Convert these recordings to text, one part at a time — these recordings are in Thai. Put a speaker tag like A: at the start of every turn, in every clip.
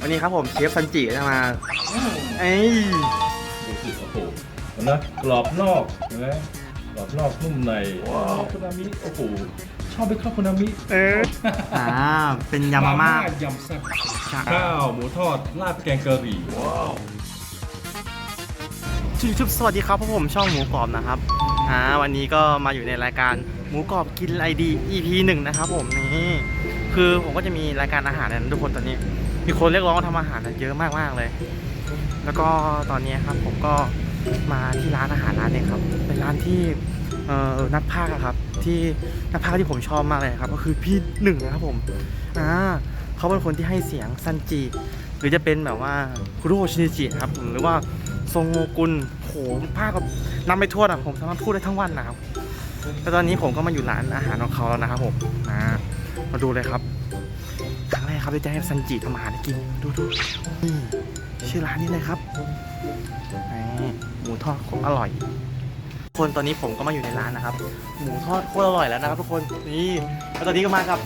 A: วันนี้ครับผมเชฟซันจิจะมาเอ้ย
B: ดูสิโอ้โหเห็นไหมกรอบนอกเห็นไหมกรอบนอกนุ่มในว้าวคุณอามิโอ้โหชอบไหมครับคุณอามิ
A: เอออ่าเป็นยำมาม่า ยำ
B: แซ่บข้าวหมูทอดราดแกงกะหรี่ว้าว
A: ชื่อชุบสวัสดีครับพวกผมช่องหมูกรอบนะครับอ่าวันนี้ก็มาอยู่ในรายการหมูกรอบกินไอดี EP หนึ่งนะครับผมนี่คือผมก็จะมีรายการอาหารนะทุกคนตอนนี้ มีคนเรียกร้องทำอาหารเยอะมากมากเลย แล้วก็ตอนนี้ครับผมก็มาที่ร้านอาหารร้านนึงครับ เป็นร้านที่เอ่อนักพากย์อะครับ ที่นักพากย์ที่ผมชอบมากเลยครับ ก็คือพี่หนึ่งนะครับผมอ่าเขาเป็นคนที่ให้เสียงซันจิ หรือจะเป็นแบบว่าคุโรชินิจิครับหรือว่าทรงโงกุลโหภาคกับนำไปทั่วอะผมสามารถพูดได้ทั้งวันนะครับแล้วตอนนี้ผมก็มาอยู่ร้านอาหารของเขาแล้วนะครับผมอ่ามาดูเลยครับ ครั้งแรกครับที่จะให้ซันจิทำอาหารให้กิน ดูดูนี่ชื่อร้านนี้เลยครับนี่หมูทอดโคตรอร่อย คนตอนนี้ผมก็มาอยู่ในร้านนะครับ หมูทอดโคตรอร่อยแล้วนะครับทุกคน นี่แล้วตอนนี้ก็มากับ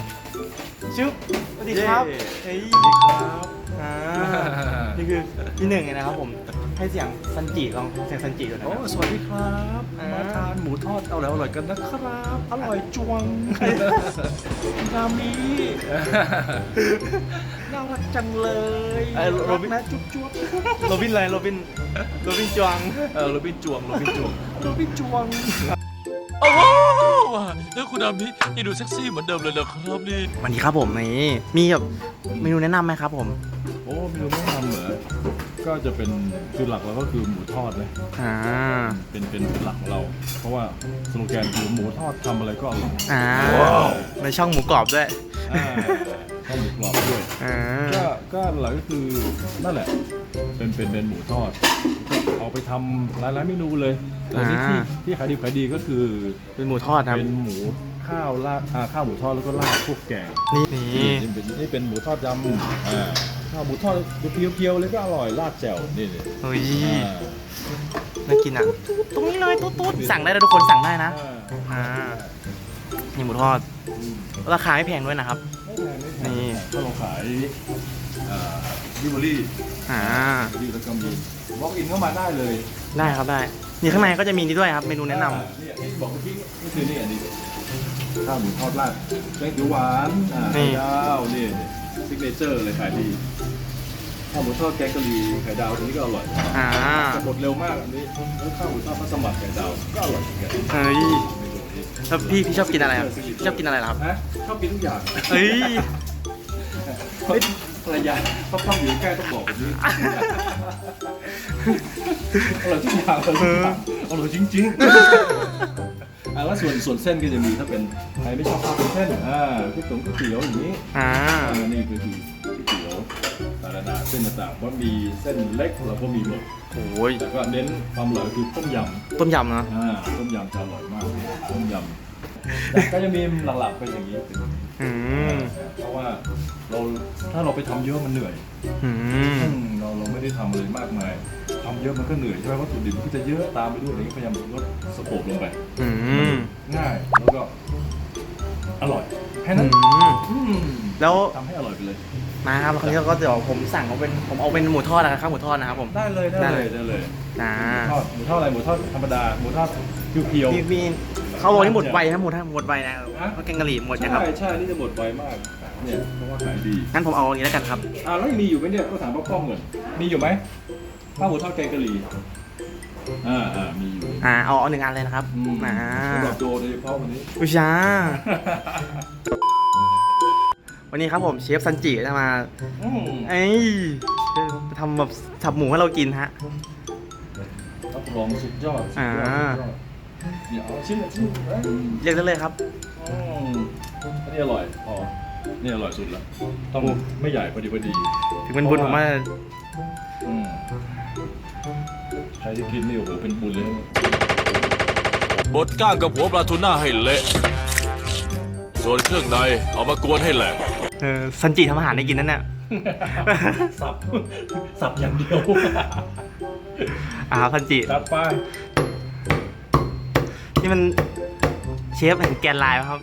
A: ชุบสวัสดีครับเฮ้ย
B: ครับ
A: อ่านี่คือที่หนึ่งเลยนะครับผม ให้เสียงซันจิลองเสียงซันจิดูนะ
B: โอ้
A: ครับ
B: สวัสดีครับ
A: อ่าม
B: มาทานหมูทอดเอาแล้วอร่อยกันนะครับ อร่อยจวงคุณอามิน่ารักจังเลย
A: เอ้ยโรบิน
B: รักนะจุ๊บจุ๊บ
A: โรบินอะไรโรบินโรบินจวง
B: เออโรบินจวงโรบินจวงโรบินจวง
C: โอ้โห แล้วคุณอามิยังดูเซ็กซี่เหมือนเดิมเลยนะครับนี่
A: วันนี้ครับผมนี่มีแบบเมนูแนะนำไหมครับผม
B: โอ้เมนูแนะนำเหรอก็จะเป็นคือหลักเราก็คือหมูทอดนะ
A: อ่า
B: เป็นเป็นหลักของเรา เพราะว่าสโลแกนคือหมูทอดทำอะไรก็อร่อย
A: อ่าในช่องหมูกรอบด้วย
B: อ่า ข้าวหมูกรอบด้วย
A: อ่า
B: ก็ก็หลักก็คือนั่นแหละ เป็นเป็นเป็นหมูทอดก็เอาไปทำหลายหลายเมนูเลยแต่ที่ที่ที่ขายดีขายดีก็คือ
A: เป็นหมูทอดครับ
B: เป็นหมูข้าวราดอ่าข้าวหมูทอดแล้วก็ราดพวกแกง
A: นี่นี่
B: นี่เป็นนี่เป็นหมูทอดยำอ่าข้าวหมูทอดเพียวๆเลยก็อร่อยราดแจ่วนี่นี่
A: เฮ้ย
B: อ่า
A: น่ากินอะตรงนี้เลยตุ๊ดตุ๊ดสั่งได้นะทุกคนสั่งได้นะ
B: อ่า
A: อ่านี่หมูทอด ราคาไม่แพงด้วยนะครับ
B: ไม่แพงไม่แพง
A: นี่
B: ก็เราขายอ่าดิบรี่
A: อ่า
B: ดิบแล้วก็มีบล็อกอินเข้ามาได้เลย
A: ได้ครับได้ นี่ข้างในก็จะมีนี่ด้วยครับ เมนูแนะนำ
B: อ่าเนี่ยที่บอกเมื่อกี้นี่คือนี่อันนี้ข้าวหมูทอดราดแกงเขียวหวานอ่า
A: นี่
B: ไข่ดาวนี่ซิกเนเจอร์เลยขายดีข้าวหมูทอดแกงกะหรี่ไข่ดาวตัวนี้ก็อร่อย
A: อ่า
B: จะหมดเร็วมากอันนี้แล้วข้าวหมูทอดมัสมั่นไข่ดาวก็อร่อยเหมือนกัน
A: เฮ้ย
B: เมนูนี้
A: แล้วพี่พี่ชอบกินอะไรครับพี่ชอบกินอะไรเหรอครับ
B: ฮะชอบกินทุกอย่าง
A: เฮ้ย
B: เฮ้ย ภรรยาต้องต้องอยู่ใกล้ต้องบอกแบบนี้ อร่อยทุกอย่างอร่อยทุกอย่างอร่อยจริงๆอ่าแล้วส่วนส่วนเส้นก็จะมีถ้าเป็นใครไม่ชอบข้าวเป็นเส้นอ่าก๋วยเตี๋ยวก๋วยเตี๋ยวอย่างนี้
A: อ่า
B: อ่านี่คือคือก๋วยเตี๋ยว สารนาเส้นต่างๆว่ามีเส้นเล็กเราก็มีหมด
A: โอ้ย
B: แต่ก็เน้นความอร่อยคือต้มยำ
A: ต้มยำนะ
B: อ่าต้มยำจะอร่อยมากต้มยำแต่ก็จะมีหลักๆเป็นอย่างนี้เป็น
A: อืม
B: เพราะว่าเราถ้าเราไปทำเยอะมันเหนื่อย
A: อืม
B: อืมเราเราไม่ได้ทำอะไรมากมายทำเยอะมันก็เหนื่อยใช่ไหมวัตถุดิบก็จะเยอะตามไปด้วยอะไรอย่างนี้พยายามลดสโคปลงไป
A: อืม
B: ง่ายแล้วก็อร่อยแค่
A: อื
B: นั้น
A: ม
B: อืม
A: แล้ว
B: ทำให้อร่อยไปเลย
A: มาครับคราวนี้เราก็เดี๋ยวผมสั่งเอาเป็นผมเอาเป็นหมูทอดนะครับข้าวหมูทอดนะครับผม
B: ได้เลยได้เลยได้เลย
A: อ่า
B: หมูทอดหมูทอดอะไรหมูทอดธรรมดาหมูทอดเพียว
A: มีมีเขาบอกนี่หมดไวนะหมดถ้าหมดไวนะ
B: ฮะ
A: เพราะแกงกะหรี่หมด
B: ๆ
A: นะครับ
B: ใช่ใช่นี่จะหมดไวมากเนี่ยเพราะว่าขายดี
A: งั้นผมเอาอันนี้แล้วกันครับ
B: อ่าแล้วยังมีอยู่ไหมเนี่ยก็ถามป้าป้องก่อนมีอยู่ไหมข้าวหมูทอดแกงกะหรี่อ่าอ่ามีอยู่
A: อ่าเอาเอาหนึ่งอันเลยนะครับ
B: อืม
A: อ่า
B: สำหรับโจโดยเฉพาะวันนี้
A: อุยชา วันนี้ครับผมเชฟซันจิจะมา
B: อืม
A: เอ้ยทำแบบสับหมูให้เรากินฮะ
B: รับรองสุดยอดสุดยอด
A: อ่า
B: สุดยอดเดี๋ยวเอาชิ้นละชิ้นเอ้ย
A: เรียกได้เลยครับ
B: อืมอันนี้อร่อยพอนี่อร่อยสุดละต้องไม่ใหญ่พอดีพอดี
A: ถึงเป็นบุญผมว่า
B: อืมใครที่กินนี่โอ้โหเป็นบุญเลย
C: บดก้างกับหัวปลาทูน่าให้เละ ส่วนเครื่องในเอามากวนให้แหลก
A: เออซันจิทำอาหารได้กินนั่นเนี่ย
B: สับ สับอย่างเดียว
A: อ่าครับซันจิ
B: จัดไป
A: นี่มันเชฟแห่งแกนไลน์ครับ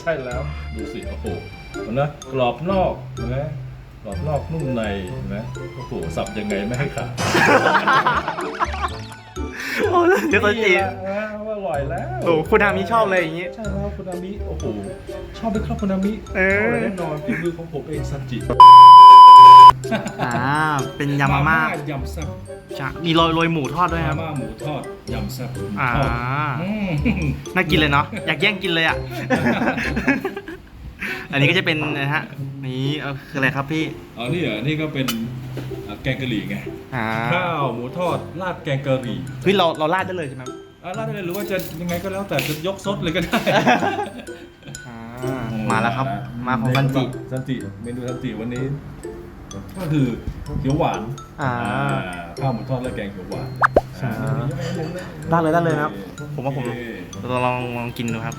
B: ใช่แล้ว ดูสิ โอ้โหเห็นนะกรอบนอกเห็นไหมกรอบนอกนุ่มในเห็นไหมโอ้โห สับยังไงไม่ให้ขาด
A: โอ้เดี๋ยวคนจีน
B: อ่าว่าอร่อยแล้ว
A: โอ้คุณอามีชอบเลยอย่างงี้
B: ใช่แล้วคุณอามิโอ้โหชอบไหมครับคุณอามิ
A: เออ
B: ร่ยแน่นอนฝีมือของผมเองซันจิ
A: อ่า เป็นยำมาม่ายำ
B: แซ่บ
A: จะมีโรยโรยหมูทอดด้วยค
B: มา
A: รับ
B: ม่าหมูทอดยำแซ่บหมู
A: อ่า
B: ทอดอืม
A: น่ากินเลยเนาะ อยากแย่งกินเลยอะ อันนี้ก็จะเป็นนะฮะ นี่เอ่อคืออะไรครับพี่
B: อ๋อนี่เหรอนี่ก็เป็นอ่า แกงกะหรี่ไง
A: อ่า
B: ข้าวหมูทอดราดแกงกะหรี่
A: เฮ้ยเราเราราดได้เลยใช่ไหม
B: อ่าราดได้เลยหรือว่าจะยังไงก็แล้วแต่จะยกซดเลยก็ได้
A: อ่ามาแล้วครับ มาของซันจิ
B: ซันจิเมนูซันจิวันนี้ ก็คือเขียวหวาน
A: อ่า
B: ข้าวหมูทอดและแกงเขียวหวาน
A: ใช่
B: อ่า
A: ได้เลยได้เลยนะครับ ผมว่าผม
B: โอเค
A: เราลองลองกินดูครับ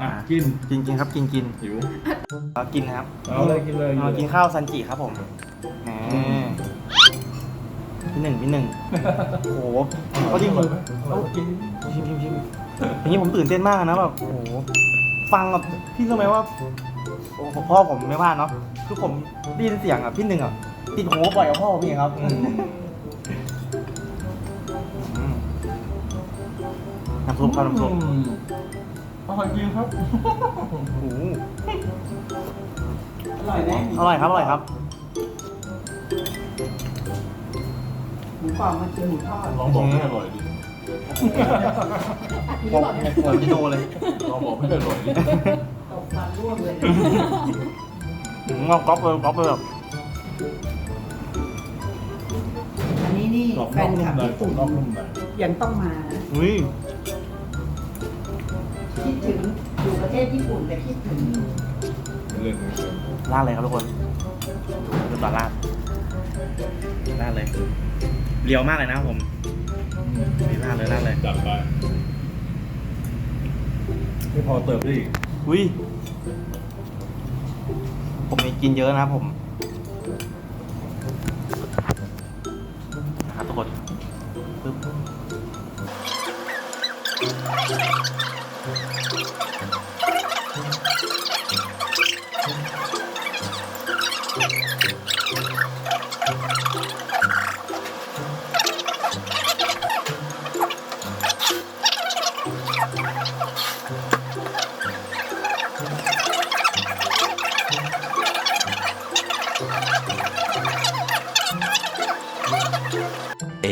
B: อะกิน
A: กินกินครับกินกิน
B: หิว
A: เรากินนะครับ
B: เอาเลยกินเลย
A: เรากินข้าวซันจิครับผมแหมพี่หนึ่งพี่หนึ่งโอ้โหเขาที่ผม
B: เอากิน
A: ชิมชิมชิมอย่างนี้ผมตื่นเต้นมากนะแบบโอ้โหฟังแบบพี่รู้ไหมว่าโอ้โหพ่อผมไม่ว่าเนาะคือผมได้ยินเสียงอะพี่หนึ่งอะติดหูบ่อยกับพ่อพี่ครับอืมอืมน้ำซุปครับน้ำซุป
B: อืมอร่อยจริงครับ
A: โอ้โห
B: อร่อยไหม
A: อร่อยครับอร่อยครับ
D: หมูกรอบมากินหมูทอด
B: ลองบอกให้อร่อยดิ
A: ผมผมจะโดเลย
B: ลองบอกให้อร่อยดิ
D: ตบฟันร่วงเลย
A: อืมเอาก๊อปเลยก๊อปเลยแบบ
D: อันนี้นี่
B: กรอบ
D: แฟ
B: นอก
D: น
B: นุ่
D: คลั
B: ม
D: บ
B: ใน
D: ญี่
B: กรอ
D: ปุ่
B: บ
D: น
B: นอกนุ่มใน
D: ยังต้องมานะ
A: อุ้ย
D: ทศญี่ปุ่นแต่คิดถึง
B: เป็นเรื่องนี้
A: ราดเลยครับทุกคนดูต่อราดราดเลย เรียวมากเลยนะครับผมนี่ราดเลยราดเลย
B: จัดไปไม่พอเติมได้อีก
A: อุ้ย ผมนี่กินเยอะนะครับผมนะครับทุกคนปึ๊บ
E: A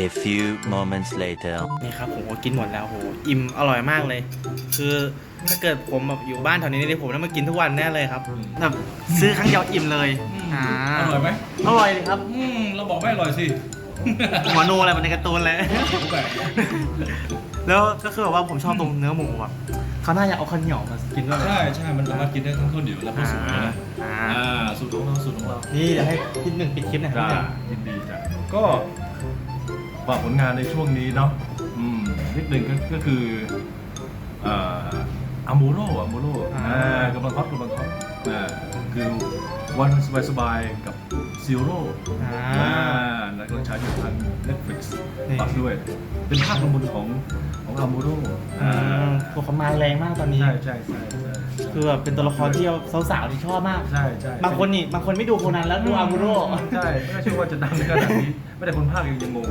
E: few moments later.
A: นี่ครับผมก็กินหมดแล้วโห อิ่มอร่อยมากเลย คือ ถ้าเกิดผมแบบอยู่บ้านแถวนี้นี่ผมต้องมากินทุกวันแน่เลยครับแบบซื้อครั้งเดียวอิ่มเลยอ่า
B: อร่อยไหม
A: อร่อยเลยครับ
B: อืมเราบอกไม่อร่อยสิ
A: หัวโนอะไรมันในการ์ตูนเลย
B: แปลก
A: แล้วก็คือแบบว่าผมชอบตรงเนื้อหมูแบบเขาน่าจะเอาข้าวเหนียวมากินด้วย
B: ใช่ใช่มันสามารถกินได้ทั้งข้าวเหนียวและข้าวสวยนะ
A: อ่า
B: อ่าสูตรของเราสูตรของเรา
A: นี่เดี๋ยวให้พี่หนึ่งปิดคลิปหน่อยครับ
B: จ้ายินดีจ้ะก็ฝากผลงานในช่วงนี้เนาะอืมนิดหนึ่งก็ก็คือเอ่ออามูโร่อามูโร่อ่ากำลังฮอตกำลังฮอตอ่าคือวันสบายๆกับซีโร่
A: อ่า
B: อ่าแล้วก็ใช้อยู่ทาง Netflix
A: นี่
B: ฝากด้วย เป็นภาพประมุนของของอามูโร่
A: อืมตัวเขามาแรงมากตอนนี้
B: ใช่ใช่ใช่ใช่
A: คือแบบเป็นตัวละครที่สาวๆที่ชอบมาก
B: ใช่ใช่
A: บางคนนี่บางคนไม่ดูโคนันแล้วดูอามูโร่
B: ใช่ไม่เชื่อว่าจะดังขนาดนี้ ไม่ได้คนภาคยังยังงง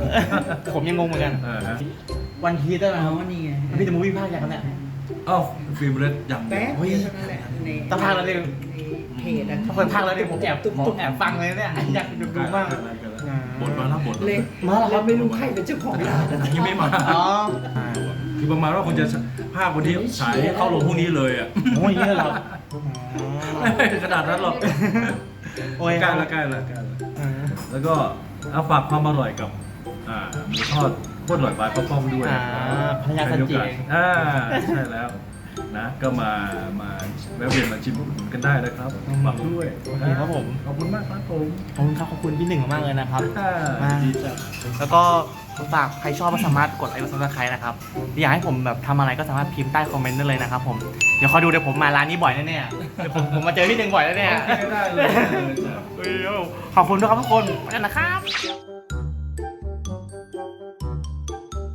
A: ผมยังงงเหมือนกัน
B: อ่าฮะ
A: วันพีซได้ไหม
D: อ๋
A: ครับ
D: อนี่ไง
A: พี่จะมูวี่ภาคอย่างนั้นแหละ
B: อ้าวฟิล์มเรดยัง
D: แป๊บเดียวเท่านั้นแหละใน
A: ตะพานแล้วเนี่ย
D: ในเพจอะ
A: ถ้าคนภาคแล้วเนี่ยผมแอบผมแอบฟังเลยเนี่ยอยากดูดูมาก
B: บทมาแล้วบท
D: เลย
A: มาแล้วครับ
D: เราไม่รู้ใครเป็นเจ้าของร้าน
B: ยังไม่มา
A: อ๋อ
B: คือประมาณว่าคนจะภาควันนี้ฉายเข้าลงพรุ่งนี้เลยอะ
A: โอ้ยเยอะเหรอ
B: ไม่ขนาดนั้นหรอก
A: โอ้ย
B: ใกล้ละใกล้ละใกล้ละ
A: อ่า
B: แล้วก็เอาฝากความอร่อยกับอ่าหมูทอด โคตรอร่อยบายป้าป้อมด้วย
A: อ่าภรรยาสันจิเอง
B: อ่าใช่แล้วนะ ก็มามาแวะเวียนมาชิมอุดหนุนกันได้นะครับฝากด้วย
A: โอเคครับผม
B: ขอบคุณมากครับผม
A: ขอบคุณครับขอบคุณพี่หนึ่งมากเลยนะครับ
B: อ่า
A: มา
B: ดีจ้ะ
A: แล้วก็ฝากใครชอบก็สามารถกดไลค์กดซับสไครต์นะครับอยากให้ผมแบบทำอะไรก็สามารถพิมพ์ใต้คอมเมนต์ได้เลยนะครับผมเดี๋ยวคอยดูเดี๋ยวผมมาร้านนี้บ่อยแน่ๆเดี๋ยวผมผมมาเจอพี่หนึ่งบ่อยแน่ๆ
B: โอเคได้เลยได้เลยจ้ะ
A: เฮ้ยขอบคุณด้วยครับทุกคนไปกันนะครับ